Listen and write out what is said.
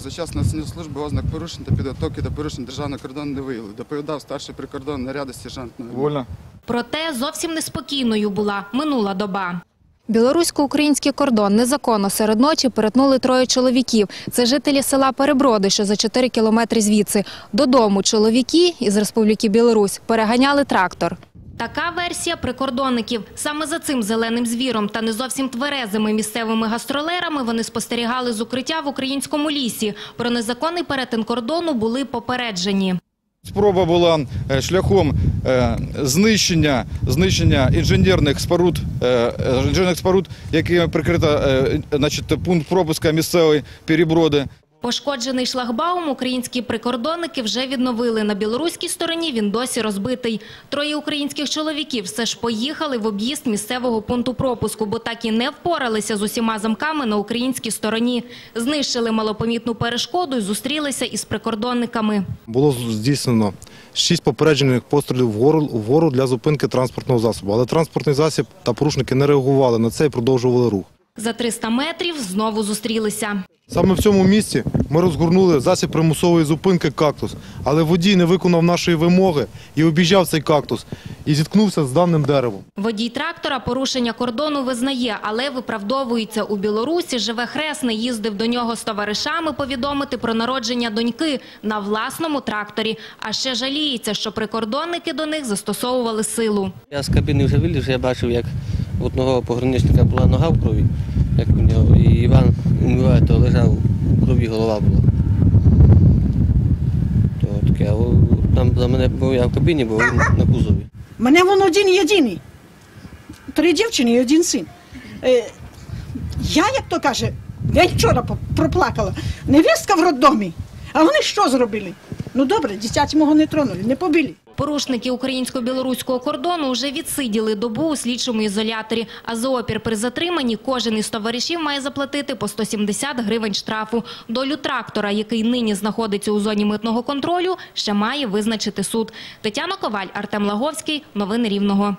за час несення служби ознак порушень та підготовки до порушень державного кордону не виявили. Доповідав старший прикордонний наряду сержант. Вольно. Проте зовсім неспокійною була минула доба. Білорусько-український кордон незаконно серед ночі перетнули троє чоловіків. Це жителі села Переброди, що за 4 кілометри звідси. Додому чоловіки із Республіки Білорусь переганяли трактор. Така версія прикордонників. Саме за цим зеленим звіром та не зовсім тверезими місцевими гастролерами вони спостерігали з укриття в українському лісі. Про незаконний перетин кордону були попереджені. Спроба була е, шляхом е, знищення, знищення інженерних споруд, е, інженерних споруд, якими прикрита значить, пункт пропуска місцевої переброди. Пошкоджений шлагбаум українські прикордонники вже відновили. На білоруській стороні він досі розбитий. Троє українських чоловіків все ж поїхали в об'їзд місцевого пункту пропуску, бо так і не впоралися з усіма замками на українській стороні. Знищили малопомітну перешкоду і зустрілися із прикордонниками. Було здійснено шість попереджених пострілів вгору, вгору для зупинки транспортного засобу. Але транспортний засіб та порушники не реагували на це і продовжували рух. За 300 метрів знову зустрілися. Саме в цьому місці ми розгорнули засіб примусової зупинки кактус, але водій не виконав нашої вимоги і обіжав цей кактус і зіткнувся з даним деревом. Водій трактора порушення кордону визнає, але виправдовується у Білорусі. Живе хресний, їздив до нього з товаришами повідомити про народження доньки на власному тракторі. А ще жаліється, що прикордонники до них застосовували силу. Я з кабіни вже виліз, я бачив, як одного пограничника була нога в крові, як у нього, і Іван умиває, то лежав, у крові голова була. То таке, а там за мене був я в кабіні, був на кузові. Мене воно один єдиний. Три дівчини і один син. Е, я, як то каже, я вчора проплакала. Невістка в роддомі. А вони що зробили? Ну добре, дитяті мого не тронули, не побили. Порушники українсько-білоруського кордону вже відсиділи добу у слідчому ізоляторі. А за опір при затриманні кожен із товаришів має заплатити по 170 гривень штрафу. Долю трактора, який нині знаходиться у зоні митного контролю, ще має визначити суд. Тетяна Коваль, Артем Лаговський. Новини Рівного.